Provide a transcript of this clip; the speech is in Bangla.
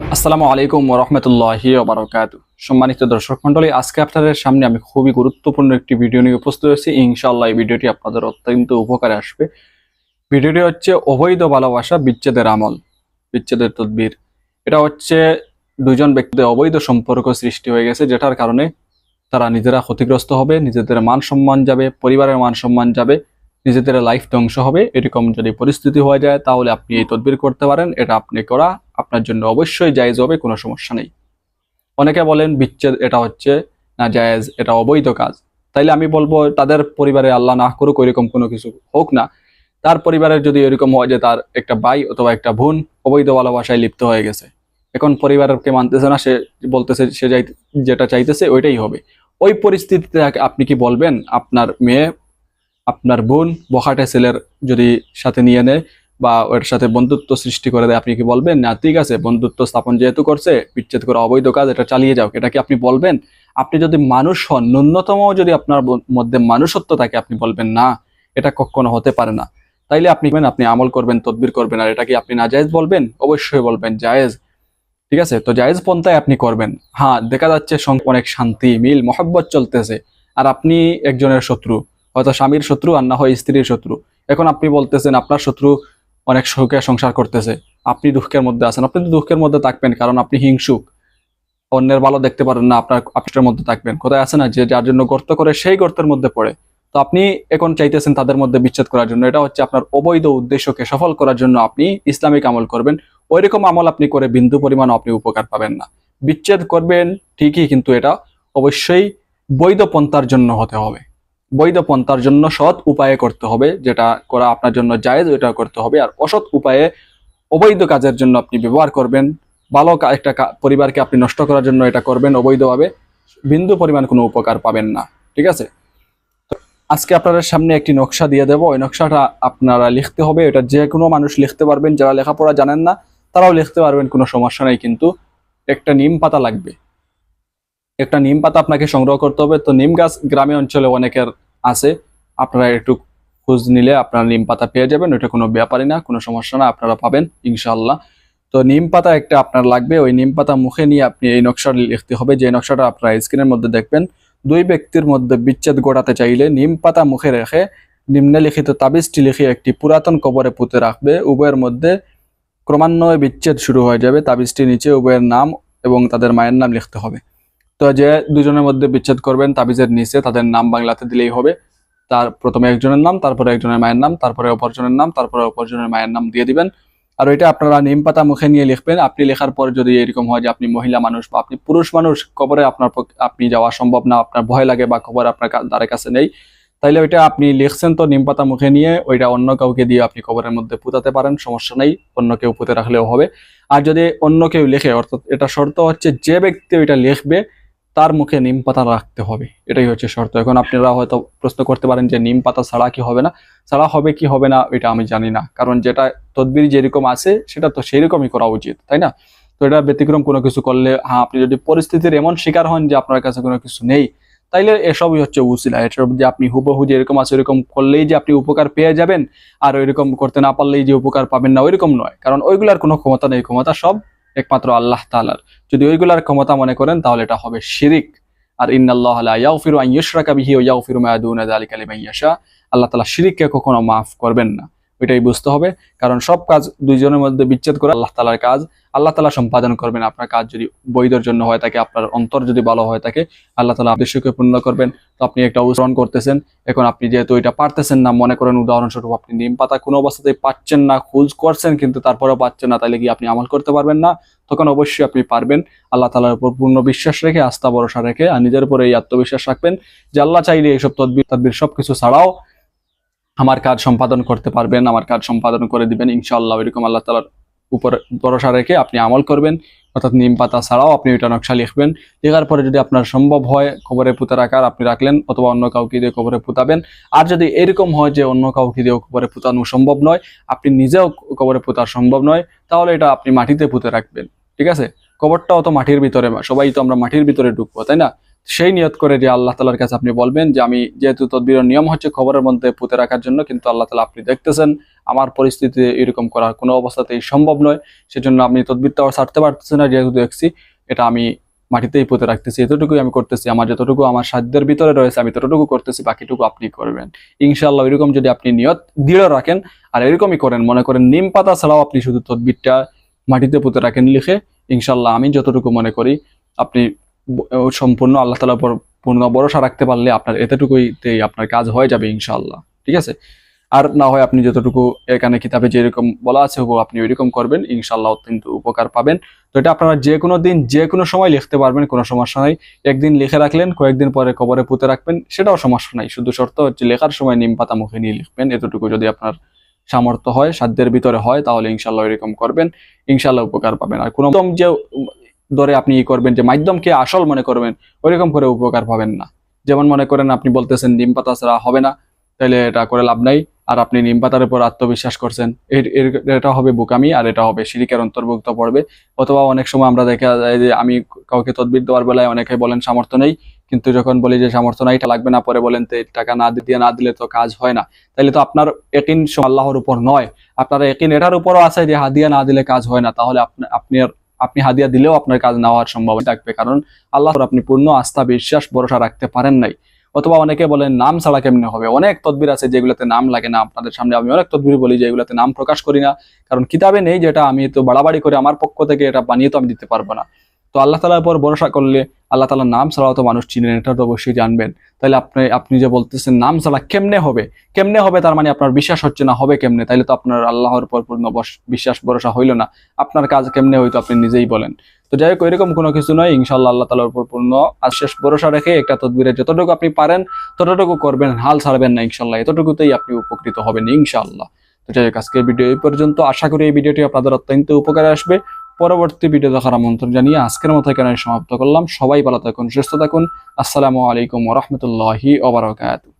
আসসালামু আলাইকুম রহমতুল্লাহি ওবরাকাত সম্মানিত দর্শক মন্ডলী আজকে আপনাদের সামনে আমি খুবই গুরুত্বপূর্ণ একটি ভিডিও নিয়ে উপস্থিত হয়েছি। ইনশাআল্লাহ এই ভিডিওটি আপনাদের অত্যন্ত উপকারে আসবে। ভিডিওটি হচ্ছে অবৈধ ভালোবাসা বিচ্ছেদের আমল, বিচ্ছেদের তদবির। এটা হচ্ছে দুজন ব্যক্তিদের অবৈধ সম্পর্ক সৃষ্টি হয়ে গেছে, যেটার কারণে তারা নিজেরা ক্ষতিগ্রস্ত হবে, নিজেদের মান সম্মান যাবে, পরিবারের মান সম্মান যাবে। নিজেদের লাইফ ধ্বংস হবে, এরকম যদি পরিস্থিতি হয়ে যায়, তাহলে আপনি এই তদবির করতে পারেন, এটা আপনি করা, আপনার জন্য অবশ্যই জায়েজ হবে, কোনো সমস্যা নেই। অনেকে বলেন, বিচ্ছেদ এটা হচ্ছে না জায়েজ, এটা অবৈধ কাজ। তাইলে আমি বলব, তাদের পরিবারে আল্লাহ না করুক, ওইরকম কোনো কিছু হোক না। তার পরিবারের যদি এরকম হয় যে তার একটা ভাই অথবা একটা বোন অবৈধ ভালোবাসায় লিপ্ত হয়ে গেছে। এখন পরিবারকে মানতেছে না, সে বলতেছে, সে যাই, যেটা চাইতেছে, ওইটাই হবে। ওই পরিস্থিতিতে আপনি কি বলবেন? আপনার মেয়ে আপনার বোন বখাটে ছেলের যদি সাথে নিয়ে নেয় বা ওর সাথে বন্ধুত্ব সৃষ্টি করে দেয়, আপনি কি বলবেন? না, ঠিক আছে, বন্ধুত্ব স্থাপন যেহেতু করছে, বিচ্ছেদ করা অবৈধ কাজ, এটা চালিয়ে যাও। এটা কি আপনি বলবেন? আপনি যদি মানুষ হন, ন্যূনতম যদি আপনার মধ্যে মানুষত্ব থাকে, আপনি বলবেন, না, এটা কখনো হতে পারে না। তাইলে আপনি আপনি আমল করবেন, তদবির করবেন, আর এটা কি আপনি না জায়েজ বলবেন? অবশ্যই বলবেন, জায়েজ। ঠিক আছে? তো জায়েজ পন্থায় আপনি করবেন। হ্যাঁ দেখা যাচ্ছে অনেক শান্তি, মিল, মহব্বত চলতেছে, আর আপনি একজনের শত্রু। হয়তো স্বামীর শত্রু আর না হয় স্ত্রীর শত্রু। এখন আপনি বলতেছেন, আপনার শত্রু অনেক সুখে সংসার করতেছে। আপনি দুঃখের মধ্যে আছেন। আপনি তো দুঃখের মধ্যে থাকবেন, কারণ আপনি হিংসুক। অন্যের ভালো দেখতে পারেন না, আপনার আপনার মধ্যে থাকবেন। কোথায় আছে না যে যার জন্য গর্ত করে সেই গর্তের মধ্যে পড়ে? তো আপনি এখন চাইতেছেন তাদের মধ্যে বিচ্ছেদ করার জন্য। এটা হচ্ছে আপনার অবৈধ উদ্দেশ্যকে সফল করার জন্য আপনি ইসলামিক আমল করবেন। ওইরকম আমল আপনি করে বিন্দু পরিমাণ আপনি উপকার পাবেন না। বিচ্ছেদ করবেন ঠিকই, কিন্তু এটা অবশ্যই বৈধ পন্থার জন্য হতে হবে। বৈধ পন্থার জন্য সৎ উপায়ে করতে হবে, যেটা করা আপনার জন্য জায়েজ, ওইটা করতে হবে। আর অসৎ উপায়ে অবৈধ কাজের জন্য আপনি ব্যবহার করবেন। ভালো একটা পরিবারকে আপনি নষ্ট করার জন্য এটা করবেন অবৈধভাবে। বিন্দু পরিমাণ কোনো উপকার পাবেন না, ঠিক আছে? আজকে আপনাদের সামনে একটি নকশা দিয়ে দেবো। ওই নকশাটা আপনারা লিখতে হবে। এটা যে কোনো মানুষ লিখতে পারবেন। যারা লেখাপড়া জানেন না, তারাও লিখতে পারবেন, কোনো সমস্যা নেই। কিন্তু একটা নিম পাতা লাগবে। একটা নিম পাতা আপনাকে সংগ্রহ করতে হবে। তো নিম গাছ গ্রামে অঞ্চলে অনেকের আছে। আপনারা একটু খোঁজ নিলে আপনারা নিম পাতা পেয়ে যাবেন। ওইটা কোনো ব্যাপারই না, কোনো সমস্যা না, আপনারা পাবেন ইনশাল্লাহ তো নিম পাতা একটা আপনার লাগবে। ওই নিম পাতা মুখে নিয়ে আপনি এই নকশাটা লিখতে হবে। যে নকশাটা আপনারা স্ক্রিনের মধ্যে দেখবেন, দুই ব্যক্তির মধ্যে বিচ্ছেদ ঘটাতে চাইলে নিম পাতা মুখে রেখে নিম্নলিখিত তাবিজটি লিখে একটি পুরাতন কবরে পুঁতে রাখবে। উভয়ের মধ্যে ক্রমান্বয়ে বিচ্ছেদ শুরু হয়ে যাবে। তাবিজটি নিচে উভয়ের নাম এবং তাদের মায়ের নাম লিখতে হবে। তো যে দুজনের মধ্যে বিচ্ছেদ করবেন তাবিজের নিচে, তাদের নাম বাংলাতে দিলেই হবে। তার প্রথমে একজনের নাম, তারপরে একজনের মায়ের নাম, তারপরে অপরজনের নাম, তারপরে অপরজনের মায়ের নাম দিয়ে দিবেন। আর ওইটা আপনারা নিম পাতা মুখে নিয়ে লিখবেন। আপনি লেখার পর যদি এরকম হয় যে আপনি মহিলা মানুষ বা আপনি পুরুষ মানুষ, কবরে আপনার আপনি যাওয়া সম্ভব না, আপনার ভয় লাগে বা খবর আপনার দ্বারের কাছে নেই, তাইলে ওইটা আপনি লিখছেন তো নিম পাতা মুখে নিয়ে, ওইটা অন্য কাউকে দিয়ে আপনি কবরের মধ্যে পুঁতাতে পারেন, সমস্যা নেই, অন্য কেউ পুঁতে রাখলেও হবে। আর যদি অন্য কেউ লেখে, অর্থাৎ এটা শর্ত হচ্ছে যে ব্যক্তি ওইটা লিখবে তার মুখে নিম পাতা রাখতে হবে। এটাই হচ্ছে শর্ত। এখন আপনারা হয়তো প্রশ্ন করতে পারেন যে নিম পাতা ছাড়া কি হবে না? ছাড়া হবে কি হবে না? এটা আমি জানি না। কারণ যেটা তদবির যেরকম আছে, সেটা তো সেরকমই করা উচিত, তাই না? তো এটা ব্যতিক্রম কোনো কিছু করলে হ্যাঁ আপনি যদি পরিস্থিতির এমন শিকার হন যে আপনার কাছে কোনো কিছু নেই, তাইলে এসবই হচ্ছে উসিলা এসব যে আপনি হুবহু যেরকম আছে, ওইরকম করলেই যে আপনি উপকার পেয়ে যাবেন, আর ওইরকম করতে না পারলেই যে উপকার পাবেন না, ওইরকম নয়। কারণ ওইগুলার কোনো ক্ষমতা নেই। ক্ষমতা সব একমাত্র আল্লাহ তালার যদি ওইগুলার ক্ষমতা মনে করেন, তাহলে এটা হবে শিরিক। আর ইন্নাল্লাহ ইয়াগফিরু মায়াদুন আল্লাহ তালা শিরিককে কখনো মাফ করবেন না। ওইটাই বুঝতে হবে। কারণ সব কাজ দুইজনের মধ্যে বিচ্ছেদ করে আল্লাহ তাআলার কাজ। আল্লাহ তাআলা সম্পাদন করবেন আপনার কাজ যদি বৈধর জন্য হয় থাকে আপনার অন্তর যদি ভালো হয় থাকে আল্লাহ তালা উদ্দেশ্যকে পূর্ণ করবেন। তো আপনি একটা অনুসরণ করতেছেন। এখন আপনি যেহেতু এটা পারতেছেন না, মনে করেন উদাহরণস্বরূপ আপনি নিম পাতা কোনো অবস্থাতেই পাচ্ছেন না, খোঁজ করছেন কিন্তু তারপরেও পাচ্ছেন না, তাহলে কি আপনি আমল করতে পারবেন না। তখন অবশ্যই আপনি পারবেন। আল্লাহ তালার উপর পূর্ণ বিশ্বাস রেখে, আস্থা ভরসা রেখে, আর নিজের উপরে এই আত্মবিশ্বাস রাখবেন যে আল্লাহ চাইলে এইসব তদবির তদবির সবকিছু ছাড়াও আমার কাজ সম্পাদন করতে পারবেন, আমার কাজ সম্পাদন করে দিবেন, ইনশাআল্লাহ এরকম আল্লাহ তালার উপর ভরসা রেখে আপনি আমল করবেন। অর্থাৎ নিম পাতা ছাড়াও আপনি ওইটা নকশা লিখবেন। লেখার পরে যদি আপনার সম্ভব হয় খবরে পুঁতে রাখার আপনি রাখলেন অথবা অন্য কাউকে দিয়ে খবরে পুঁতাবেন। আর যদি এরকম হয় যে অন্য কাউকে দিয়েও খবরে পুঁতানো সম্ভব নয়, আপনি নিজেও কবরে পুঁতা সম্ভব নয়, তাহলে এটা আপনি মাটিতে পুঁতে রাখবেন। ঠিক আছে? কবরটাও তো মাটির ভিতরে, সবাই তো আমরা মাটির ভিতরে ঢুকবো, তাই না? সেই নিয়ত করে যে আল্লাহ তালার কাছে আপনি বলবেন যে আমি যেহেতু তদবিরের নিয়ম হচ্ছে খবরের মধ্যে পুঁতে রাখার জন্য, কিন্তু আল্লাহ তালা আপনি দেখতেছেন, আমার পরিস্থিতি এরকম করার কোনো অবস্থাতেই সম্ভব নয়। সেজন্য আমি তদবিরটাও ছাড়তে পারতেছি না, যেহেতু দেখছি এটা আমি মাটিতেই পুঁতে রাখতেছি। এতটুকুই আমি করতেছি, আমার যতটুকু আমার সাধ্যের ভিতরে রয়েছে আমি ততটুকু করতেছি, বাকিটুকু আপনি করবেন। ইনশাল্লাহ এরকম যদি আপনি নিয়ত দৃঢ় রাখেন, আর এরকমই করেন, মনে করেন নিম পাতা ছাড়াও আপনি শুধু তদবিরটা মাটিতে পুঁতে রাখেন লিখে ইনশাল্লাহ আমি যতটুকু মনে করি, আপনি সম্পূর্ণ আল্লাহ তালার উপর পূর্ণ ভরসা রাখতে পারলে আপনার এতটুকুইতেই আপনার কাজ হয়ে যাবে ইনশাআল্লাহ, ঠিক আছে? আর না হয় আপনি যতটুকু এখানে কিতাবে যেরকম বলা আছে, হুবহু আপনি ওইরকম করবেন, ইনশাআল্লাহ অত্যন্ত উপকার পাবেন। তো এটা আপনারা যে কোনো দিন যে কোনো সময় লিখতে পারবেন, কোনো সমস্যা নাই। একদিন লিখে রাখলেন, কয়েকদিন পরে কবরে পুঁতে রাখবেন, সেটাও সমস্যা নাই। শুধু শর্ত হচ্ছে লেখার সময় নিম পাতা মুখে নিয়ে লিখবেন, এতটুকু যদি আপনার সামর্থ্য হয়, সাধ্যের ভিতরে হয়, তাহলে ইনশাল্লাহ এরকম করবেন ইনশাল্লাহ উপকার পাবেন। আর কোনো যে ধরে আপনি ই করবেন যে মাধ্যমকে আসল মনে করবেন, ওইরকম করে উপকার পাবেন না। যেমন মনে করেন আপনি বলতেছেন নিম পাতা ছাড়া হবে না তাহলে এটা করে লাভ নাই। আর আপনি নিম পাতার উপর আত্মবিশ্বাস করছেন এটা হবে বোকামি আর এটা হবে শিরিকের অন্তর্ভুক্ত পড়বে। অথবা অনেক সময় আমরা দেখা যায় যে আমি কাউকে তদবির দেওয়ার বেলায় অনেকে বলেন সামর্থ্য নেই, কিন্তু যখন বলি যে সামর্থ্য নাই লাগবে না, পরে বলেন তো টাকা না দিয়ে না দিলে তো কাজ হয় না। তাহলে তো আপনার একিন আল্লাহর উপর নয়। আপনার একিন এটার উপরও আছে যে হাদিয়া না দিলে কাজ হয় না। তাহলে আপনি- আপনার আপনি হাদিয়া দিলেও আপনার কাজ না হওয়ার সম্ভাবনা থাকবে। কারণ আল্লাহর আপনি পূর্ণ আস্থা, বিশ্বাস, ভরসা রাখতে পারেন নাই। অথবা অনেকে বলেন, নাম ছাড়া কেমনে হবে? অনেক তদবির আছে যেগুলোতে নাম লাগে না আপনাদের সামনে। আমি অনেক তদবির বলি যেগুলোতে নাম প্রকাশ করি না। কারণ কিতাবে নেই যেটা আমি তো বাড়াবাড়ি করে আমার পক্ষ থেকে এটা বানিয়ে তো আমি দিতে পারব না। তো আল্লাহ তালার উপর ভরসা করলে আল্লাহ তালার নাম ছাড়াও তো মানুষ চিনেন, এটা তো অবশ্যই জানবেন। তাহলে আপনি আপনি যে বলতেছেন নাম ছাড়া কেমনে হবে? কেমনে হবে তার মানে আপনার বিশ্বাস হচ্ছে না, হবে কেমনে? তাইলে তো আপনার আল্লাহর উপর পূর্ণ বিশ্বাস ভরসা হইল না। আপনার কাজ কেমনে হইতো আপনি নিজেই বলেন। তো যাই হোক, এরকম কোনো কিছু নয় ইনশাল্লাহ আল্লাহ তালার উপর পূর্ণ আশ্বাস ভরসা রেখে একটা তদবিরে যতটুকু আপনি পারেন, ততটুকু করবেন, হাল ছাড়বেন না ইনশাল্লাহ এতটুকুতেই আপনি উপকৃত হবেন ইনশাল্লাহ তো যাই হোক, আজকের ভিডিও এই পর্যন্ত। আশা করি এই ভিডিওটি আপনাদের অত্যন্ত উপকারে আসবে। পরবর্তী ভিডিও দেখার আমন্ত্রণ জানিয়ে আজকের মতো এখানে সমাপ্ত করলাম। সবাই ভালো থাকুন, সুস্থ থাকুন। আসসালামু আলাইকুম ওরহমতুল্লাহি ওবরাকাতুহ